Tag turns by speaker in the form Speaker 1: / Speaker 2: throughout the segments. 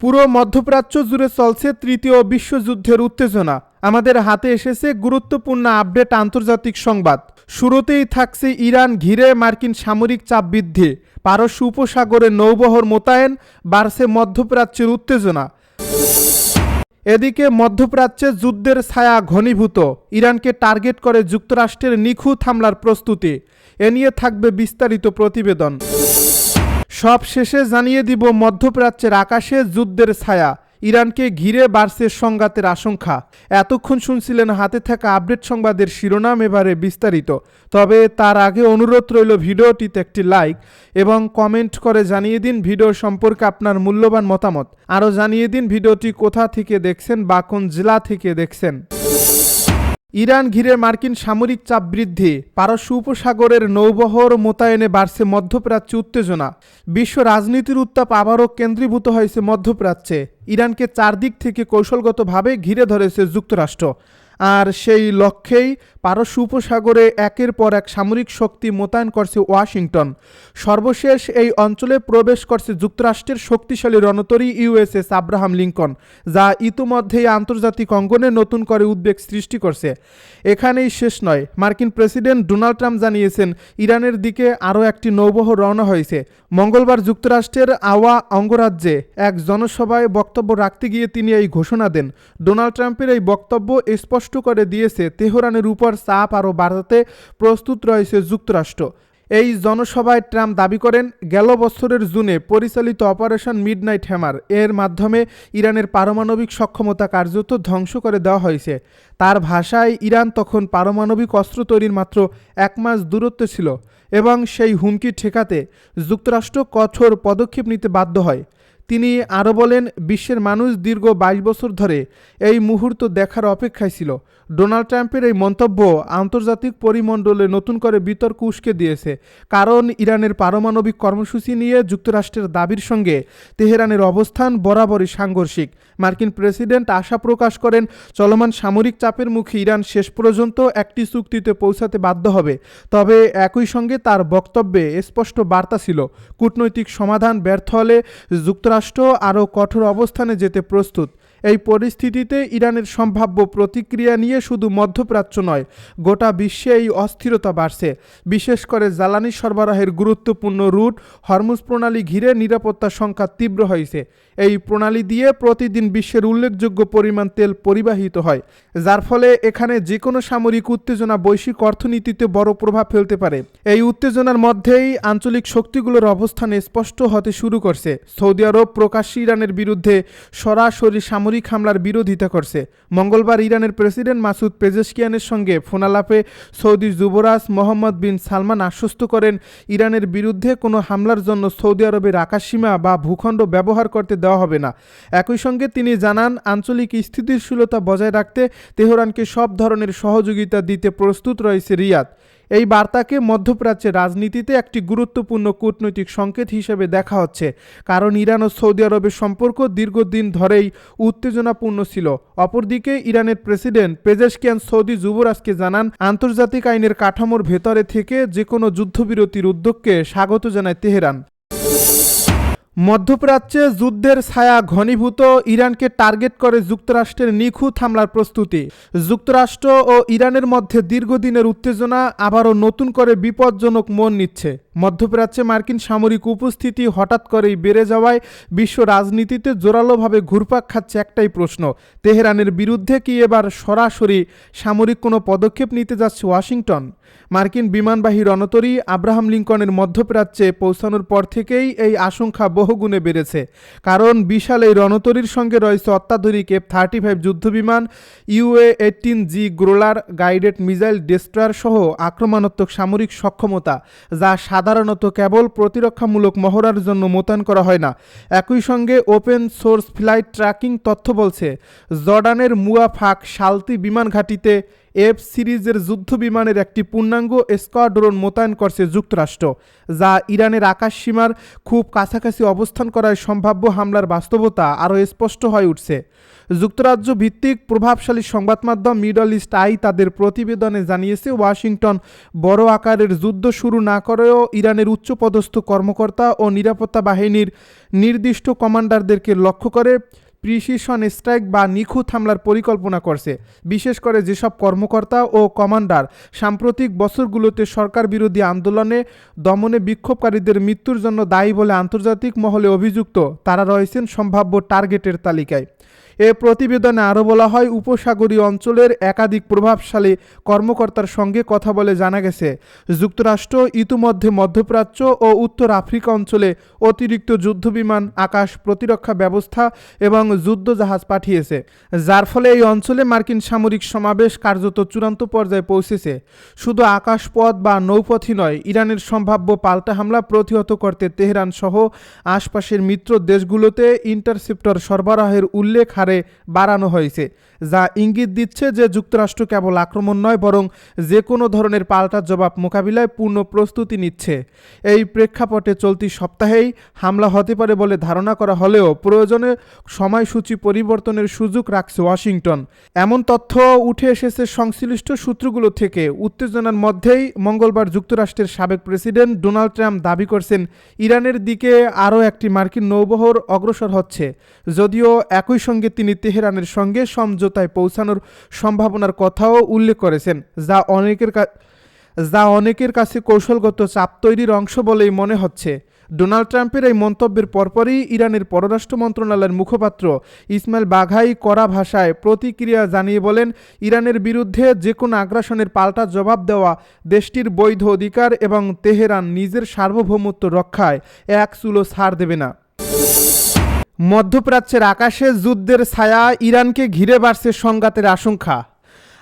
Speaker 1: পুরো মধ্যপ্রাচ্য জুড়ে চলছে তৃতীয় বিশ্বযুদ্ধের উত্তেজনা। আমাদের হাতে এসেছে গুরুত্বপূর্ণ আপডেট আন্তর্জাতিক সংবাদ। শুরুতেই থাকছে ইরান ঘিরে মার্কিন সামরিক চাপ বৃদ্ধি। পারস্য উপসাগরে নৌবহর মোতায়েন, বাড়ছে মধ্যপ্রাচ্যের উত্তেজনা। এদিকে মধ্যপ্রাচ্যে যুদ্ধের ছায়া ঘনীভূত। ইরানকে টার্গেট করে যুক্তরাষ্ট্রের নিখুঁত হামলার প্রস্তুতি। এ নিয়ে থাকবে বিস্তারিত প্রতিবেদন। সব শেষে জানিয়ে দিব মধ্যপ্রাচ্যের আকাশে যুদ্ধের ছায়া। ইরানকে ঘিরে বাড়ছে সংঘাতের আশঙ্কা। এতক্ষণ শুনছিলেন হাতে থাকা আপডেট সংবাদের শিরোনাম এবারে বিস্তারিত। তবে তার আগে অনুরোধ রইল ভিডিওটিতে একটি লাইক এবং কমেন্ট করে জানিয়ে দিন ভিডিও সম্পর্কে আপনার মূল্যবান মতামত। আরও জানিয়ে দিন ভিডিওটি কোথা থেকে দেখছেন বা কোন জেলা থেকে দেখছেন। ইরান ঘিরে মার্কিন সামরিক চাপ বৃদ্ধি, পারস্য উপসাগরের নৌবহর মোতায়েনে বাড়ছে মধ্যপ্রাচ্যে উত্তেজনা। বিশ্ব রাজনীতির উত্তাপ আবারও কেন্দ্রীভূত হয়েছে মধ্যপ্রাচ্যে। ইরানকে চারদিক থেকে কৌশলগতভাবে ঘিরে ধরেছে যুক্তরাষ্ট্র। আর সেই লক্ষ্যেই পারস্য উপসাগরে একের পর এক সামরিক শক্তি মোতায়েন করছে ওয়াশিংটন। সর্বশেষ এই অঞ্চলে প্রবেশ করছে যুক্তরাষ্ট্রের শক্তিশালী রণতরী ইউএসএস আব্রাহাম লিঙ্কন, যা ইতোমধ্যেই আন্তর্জাতিক অঙ্গনে নতুন করে উদ্বেগ সৃষ্টি করছে। এখানেই শেষ নয়, মার্কিন প্রেসিডেন্ট ডোনাল্ড ট্রাম্প জানিয়েছেন, ইরানের দিকে আরও একটি নৌবহ রওনা হয়েছে। মঙ্গলবার যুক্তরাষ্ট্রের আওয়া অঙ্গরাজ্যে এক জনসভায় বক্তব্য রাখতে গিয়ে তিনি এই ঘোষণা দেন। ডোনাল্ড ট্রাম্পের এই বক্তব্য স্পষ্ট করে দিয়েছে তেহরানের উপর চাপ আরও বাড়াতে প্রস্তুত রয়েছে যুক্তরাষ্ট্র। এই জনসভায় ট্রাম্প দাবি করেন, গেল বছরের জুনে পরিচালিত অপারেশন মিডনাইট হ্যামার, এর মাধ্যমে ইরানের পারমাণবিক সক্ষমতা কার্যত ধ্বংস করে দেওয়া হয়েছে। তার ভাষায়, ইরান তখন পারমাণবিক অস্ত্র তৈরির মাত্র এক মাস দূরত্বে ছিল এবং সেই হুমকি ঠেকাতে যুক্তরাষ্ট্র কঠোর পদক্ষেপ নিতে বাধ্য হয়। তিনি আরও বলেন বিশ্বের মানুষ দীর্ঘ বাইশ বছর ধরে এই মুহূর্ত দেখার অপেক্ষায় ছিল। ডোনাল্ড ট্রাম্পের এই মন্তব্য আন্তর্জাতিক পরিমণ্ডলে নতুন করে বিতর্ক উস্কে দিয়েছে। কারণ ইরানের পারমাণবিক কর্মসূচি নিয়ে যুক্তরাষ্ট্রের দাবির সঙ্গে তেহরানের অবস্থান বরাবরই সাংঘর্ষিক। মার্কিন প্রেসিডেন্ট আশা প্রকাশ করেন, চলমান সামরিক চাপের মুখে ইরান শেষ পর্যন্ত একটি চুক্তিতে পৌঁছাতে বাধ্য হবে। তবে একই সঙ্গে তার বক্তব্যে স্পষ্ট বার্তা ছিল, কূটনৈতিক সমাধান ব্যর্থ হলে যুক্তরাষ্ট্র আরও কঠোর অবস্থানে যেতে প্রস্তুত। এই পরিস্থিতিতে ইরানের সম্ভাব্য প্রতিক্রিয়া নিয়ে শুধু মধ্যপ্রাচ্য নয়, গোটা বিশ্বে এই অস্থিরতা বাড়ছে। বিশেষ করে জ্বালানি সরবরাহের গুরুত্বপূর্ণ রুট হরমুজ প্রণালী ঘিরে নিরাপত্তা সংখ্যা তীব্র হয়েছে। এই প্রণালী দিয়ে প্রতিদিন বিশ্বের উল্লেখযোগ্য পরিমাণ তেল পরিবাহিত হয়, যার ফলে এখানে যে কোনো সামরিক উত্তেজনা বৈশ্বিক অর্থনীতিতে বড় প্রভাব ফেলতে পারে। এই উত্তেজনার মধ্যেই আঞ্চলিক শক্তিগুলোর অবস্থান স্পষ্ট হতে শুরু করছে। সৌদি আরব প্রকাশ্যে ইরানের বিরুদ্ধে সরাসরি সামরিক হামলার বিরোধিতা করছে। মঙ্গলবার ইরানের প্রেসিডেন্ট মাসুদ পেজেশকিয়ানের সঙ্গে ফোনালাপে সৌদি যুবরাজ মোহাম্মদ বিন সালমান আশ্বস্ত করেন, ইরানের বিরুদ্ধে কোনো হামলার জন্য সৌদি আরবের আকাশসীমা বা ভূখণ্ড ব্যবহার করতে দেওয়া হবে না। একই সঙ্গে তিনি জানান, আঞ্চলিক স্থিতিশীলতা বজায় রাখতে তেহরানকে সব ধরনের সহযোগিতা দিতে প্রস্তুত রয়েছে রিয়াদ। এই বার্তাকে মধ্যপ্রাচ্যের রাজনীতিতে একটি গুরুত্বপূর্ণ কূটনৈতিক সংকেত হিসেবে দেখা হচ্ছে, কারণ ইরান ও সৌদি আরবের সম্পর্ক দীর্ঘদিন ধরেই উত্তেজনাপূর্ণ ছিল। অপরদিকে, ইরানের প্রেসিডেন্ট পেজেশকিয়ান সৌদি যুবরাজকে জানান, আন্তর্জাতিক আইনের কাঠামোর ভেতরে থেকে যে কোনো যুদ্ধবিরতির উদ্যোগকে স্বাগত জানায় তেহরান। মধ্যপ্রাচ্যে যুদ্ধের ছায়া ঘনীভূত ইরানকে টার্গেট করে যুক্তরাষ্ট্রের নিখুঁত হামলার প্রস্তুতি। যুক্তরাষ্ট্র ও ইরানের মধ্যে দীর্ঘদিনের উত্তেজনা আবারও নতুন করে বিপজ্জনক মন নিচ্ছে। মধ্যপ্রাচ্যে মার্কিন সামরিক উপস্থিতি হঠাৎ করেই বেড়ে যাওয়ায় বিশ্ব রাজনীতিতে জোরালোভাবে ঘুরপাক খাচ্ছে একটাই প্রশ্ন, তেহরানের বিরুদ্ধে কি এবার সরাসরি সামরিক কোনো পদক্ষেপ নিতে যাচ্ছে ওয়াশিংটন? মার্কিন বিমানবাহী রণতরী আব্রাহাম লিঙ্কনের মধ্যপ্রাচ্যে পৌঁছানোর পর থেকেই এই আশঙ্কা বহুগুণে বেড়েছে। কারণ বিশাল এই রণতরীর সঙ্গে রয়েছে অত্যাধুনিক এফ থার্টি ফাইভ যুদ্ধবিমান EA eighteen G Growler, guided missile destroyer সহ আক্রমণাত্মক সামরিক সক্ষমতা, যা সাধারণত কেবল প্রতিরক্ষামূলক মহড়ার জন্য মোতায়েন করা হয় না। একই সঙ্গে ওপেন সোর্স ফ্লাইট ট্র্যাকিং তথ্য বলছে, জর্ডানের মুয়াফাক শালতি বিমান ঘাঁটিতে এফ সিরিজের যুদ্ধ বিমানের একটি পূর্ণাঙ্গ স্কোয়াড্রন মোতায়েন করছে যুক্তরাষ্ট্র, যা ইরানের আকাশ সীমার খুব কাছাকাছি অবস্থান করায় সম্ভাব্য হামলার বাস্তবতা আরও স্পষ্ট হয়ে উঠছে। যুক্তরাজ্য ভিত্তিক প্রভাবশালী সংবাদ মাধ্যম মিডল ইস্ট আই তাদের প্রতিবেদনে জানিয়েছে, ওয়াশিংটন বড় আকারের যুদ্ধ শুরু না করেও ইরানের উচ্চপদস্থ কর্মকর্তা ও নিরাপত্তা বাহিনীর নির্দিষ্ট কমান্ডারদেরকে লক্ষ্য করে প্রিসিশন স্ট্রাইক বা নিখুঁত হামলার পরিকল্পনা করছে। বিশেষ করে যেসব কর্মকর্তা ও কমান্ডার সাম্প্রতিক বছরগুলোতে সরকার বিরোধী আন্দোলনে দমনে বিক্ষোভকারীদের মৃত্যুর জন্য দায়ী বলে আন্তর্জাতিক মহলে অভিযুক্ত, তারা রয়েছেন সম্ভাব্য টার্গেটের তালিকায়। এ প্রতিবেদনে আরও বলা হয়, উপসাগরীয় অঞ্চলের একাধিক প্রভাবশালী কর্মকর্তার সঙ্গে কথা বলে জানা গেছে, যুক্তরাষ্ট্র, ইতিমধ্যে মধ্যপ্রাচ্য ও উত্তর আফ্রিকা অঞ্চলে অতিরিক্ত যুদ্ধবিমান, আকাশ প্রতিরক্ষা ব্যবস্থা এবং যুদ্ধজাহাজ পাঠিয়েছে, যার ফলে এই অঞ্চলে মার্কিন সামরিক সমাবেশ কার্যত চূড়ান্ত পর্যায়ে পৌঁছেছে। শুধু আকাশপথ বা নৌপথই নয়, ইরানের সম্ভাব্য পাল্টা হামলা প্রতিহত করতে তেহরান সহ আশপাশের মিত্র দেশগুলোতে ইন্টারসেপ্টর সরবরাহের উল্লেখ হারে বাড়ানো হয়েছে, যা ইঙ্গিত দিচ্ছে যে যুক্তরাষ্ট্র কেবল আক্রমণ নয়, বরং যে কোনো ধরনের পাল্টা জবাব মোকাবিলায় পূর্ণ প্রস্তুতি নিচ্ছে। এই প্রেক্ষাপটে চলতি সপ্তাহেই হামলা হতে পারে বলে ধারণা করা হলেও প্রয়োজনে সময়সূচি পরিবর্তনের সুযোগ রাখছে ওয়াশিংটন। এমন তথ্য উঠে এসেছে সংশ্লিষ্ট সূত্রগুলো থেকে। উত্তেজনার মধ্যেই মঙ্গলবার যুক্তরাষ্ট্রের সাবেক প্রেসিডেন্ট ডোনাল্ড ট্রাম্প দাবি করছেন, ইরানের দিকে আরও একটি মার্কিন নৌবহর অগ্রসর হচ্ছে। যদিও একই সঙ্গে তিনি তেহরানের সঙ্গে সমঝোতায় পৌঁছানোর সম্ভাবনার কথাও উল্লেখ করেছেন, যা অনেকের যা অনেকের কাছে কৌশলগত চাপ তৈরির অংশ বলেই মনে হচ্ছে। ডোনাল্ড ট্রাম্পের এই মন্তব্যের পরপরই ইরানের পররাষ্ট্র মন্ত্রণালয়ের মুখপাত্র ইসমাইল বাঘাই কড়া ভাষায় প্রতিক্রিয়া জানিয়ে বলেন, ইরানের বিরুদ্ধে যে কোনো আগ্রাসনের পাল্টা জবাব দেওয়া দেশটির বৈধ অধিকার এবং তেহরান নিজের সার্বভৌমত্ব রক্ষায় এক চুলো ছাড় দেবে না। মধ্যপ্রাচ্যের আকাশে যুদ্ধের ছায়া ইরানকে ঘিরে বাড়ছে সংঘাতের আশঙ্কা।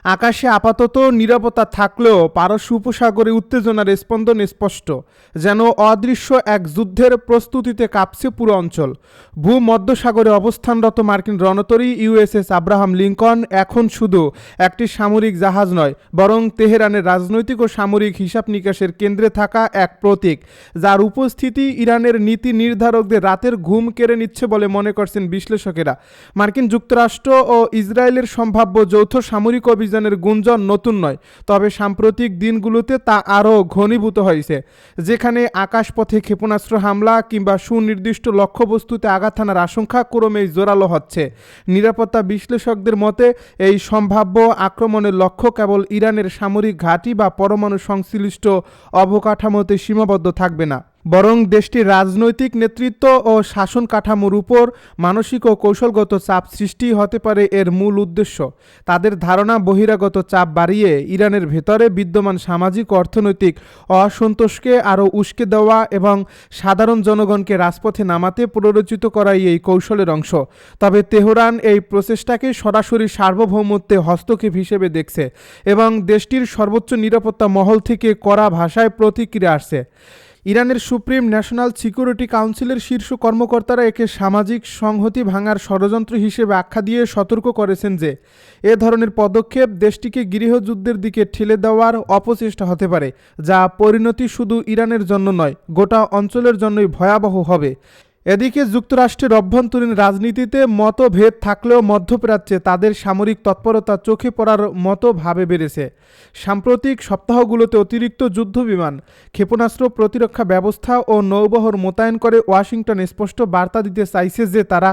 Speaker 1: আকাশে আপাতত নিরাপত্তা থাকলেও পারস্য উপসাগরে উত্তেজনার স্পন্দন স্পষ্ট। যেন অদৃশ্য এক যুদ্ধের প্রস্তুতিতে কাঁপছে পুরো অঞ্চল। ভূমধ্যসাগরে অবস্থানরত মার্কিন রণতরী ইউএসএস আব্রাহাম লিঙ্কন এখন শুধু একটি সামরিক জাহাজ নয়, বরং তেহরানের রাজনৈতিক ও সামরিক হিসাব নিকাশের কেন্দ্রে থাকা এক প্রতীক, যার উপস্থিতি ইরানের নীতি নির্ধারকদের রাতের ঘুম কেড়ে নিচ্ছে বলে মনে করছেন বিশ্লেষকেরা। মার্কিন যুক্তরাষ্ট্র ও ইসরায়েলের সম্ভাব্য যৌথ সামরিক অভিযানের গুঞ্জন নতুন নয়, তবে সাম্প্রতিক দিনগুলোতে তা আরও ঘনীভূত হয়েছে। যেখানে আকাশপথে ক্ষেপণাস্ত্র হামলা কিংবা সুনির্দিষ্ট লক্ষ্যবস্তুতে আঘাত হানার আশঙ্কা ক্রমেই জোরালো হচ্ছে। নিরাপত্তা বিশ্লেষকদের মতে, এই সম্ভাব্য আক্রমণের লক্ষ্য কেবল ইরানের সামরিক ঘাঁটি বা পরমাণু সংশ্লিষ্ট অবকাঠামোতে সীমাবদ্ধ থাকবে না। বরং দেশটির রাজনৈতিক নেতৃত্ব ও শাসন কাঠামোর উপর মানসিক ও কৌশলগত চাপ সৃষ্টি হতে পারে এর মূল উদ্দেশ্য। তাদের ধারণা বহিরাগত চাপ বাড়িয়ে ইরানের ভেতরে বিদ্যমান সামাজিক, অর্থনৈতিক অসন্তোষকে আরও উস্কে দেওয়া এবং সাধারণ জনগণকে রাজপথে নামাতে প্ররোচিত করাই এই কৌশলের অংশ। তবে তেহরান এই প্রচেষ্টাকে সরাসরি সার্বভৌমত্বে হস্তক্ষেপ হিসেবে দেখছে এবং দেশটির সর্বোচ্চ নিরাপত্তা মহল থেকে কড়া ভাষায় প্রতিক্রিয়া আসছে। ইরানের সুপ্রিম ন্যাশনাল সিকিউরিটি কাউন্সিলের শীর্ষ কর্মকর্তারা একে সামাজিক সংহতি ভাঙার ষড়যন্ত্র হিসেবে আখ্যা দিয়ে সতর্ক করেছেন যে, এ ধরনের পদক্ষেপ দেশটিকে গৃহযুদ্ধের দিকে ঠেলে দেওয়ার অপচেষ্টা হতে পারে, যা পরিণতি শুধু ইরানের জন্য নয়, গোটা অঞ্চলের জন্যই ভয়াবহ হবে। এদিকে যুক্তরাষ্ট্রের অভ্যন্তরীণ রাজনীতিতে মতভেদ থাকলেও মধ্যপ্রাচ্যে তাদের সামরিক তৎপরতা চোখে পড়ার মতো ভাবে বেড়েছে। সাম্প্রতিক সপ্তাহগুলোতে অতিরিক্ত যুদ্ধবিমান, ক্ষেপণাস্ত্র প্রতিরক্ষা ব্যবস্থা ও নৌবহর মোতায়েন করে ওয়াশিংটন স্পষ্ট বার্তা দিতে চাইছে যে তারা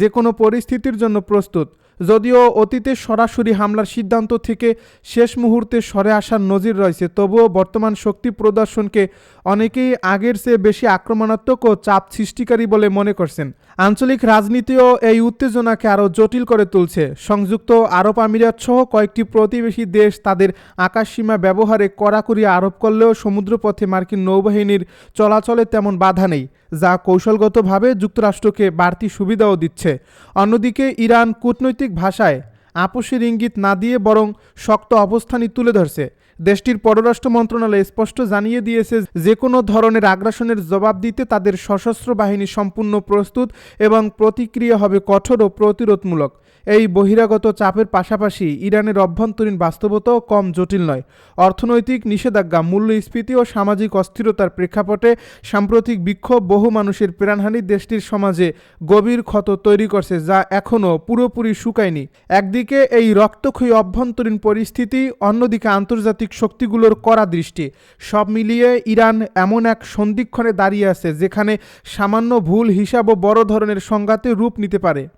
Speaker 1: যে কোনো পরিস্থিতির জন্য প্রস্তুত। যদিও অতীতে সরাসরি হামলার সিদ্ধান্ত থেকে শেষ মুহূর্তে সরে আসার নজির রয়েছে, তবুও বর্তমান শক্তি প্রদর্শনকে অনেকেই আগের চেয়ে বেশি আক্রমণাত্মক ও চাপ সৃষ্টিকারী বলে মনে করছেন। আঞ্চলিক রাজনীতিও এই উত্তেজনাকে আরও জটিল করে তুলছে। সংযুক্ত আরব আমিরাত সহ কয়েকটি প্রতিবেশী দেশ তাদের আকাশসীমা ব্যবহারে কড়াকড়ি আরোপ করলেও সমুদ্রপথে মার্কিন নৌবাহিনীর চলাচলে তেমন বাধা নেই, যা কৌশলগতভাবে যুক্তরাষ্ট্রকে বাড়তি সুবিধাও দিচ্ছে। অন্যদিকে ইরান কূটনৈতিক ভাষায় আপোষের ইঙ্গিত না দিয়ে বরং শক্ত অবস্থানই তুলে ধরছে। দেশটির পররাষ্ট্র মন্ত্রণালয় স্পষ্ট জানিয়ে দিয়েছে যে কোনো ধরনের আগ্রাসনের জবাব দিতে তাদের সশস্ত্র বাহিনী সম্পূর্ণ প্রস্তুত এবং প্রতিক্রিয়া হবে কঠোর ও প্রতিরোধমূলক। এই বহিরাগত চাপের পাশাপাশি ইরানের অভ্যন্তরীণ বাস্তবতাও কম জটিল নয়। অর্থনৈতিক নিষেধাজ্ঞা, মূল্যস্ফীতি ও সামাজিক অস্থিরতার প্রেক্ষাপটে সাম্প্রতিক বিক্ষোভ বহু মানুষের প্রাণহানি দেশটির সমাজে গভীর ক্ষত তৈরি করছে যা এখনও পুরোপুরি শুকায়নি। একদিকে এই রক্তক্ষয়ী অভ্যন্তরীণ পরিস্থিতি, অন্যদিকে আন্তর্জাতিক শক্তিগুলোর কড়া দৃষ্টি। সব মিলিয়ে ইরান এমন এক সন্ধিক্ষণে দাঁড়িয়ে আছে যেখানে সামান্য ভুল হিসাবও বড় ধরনের সংঘাতে রূপ নিতে পারে।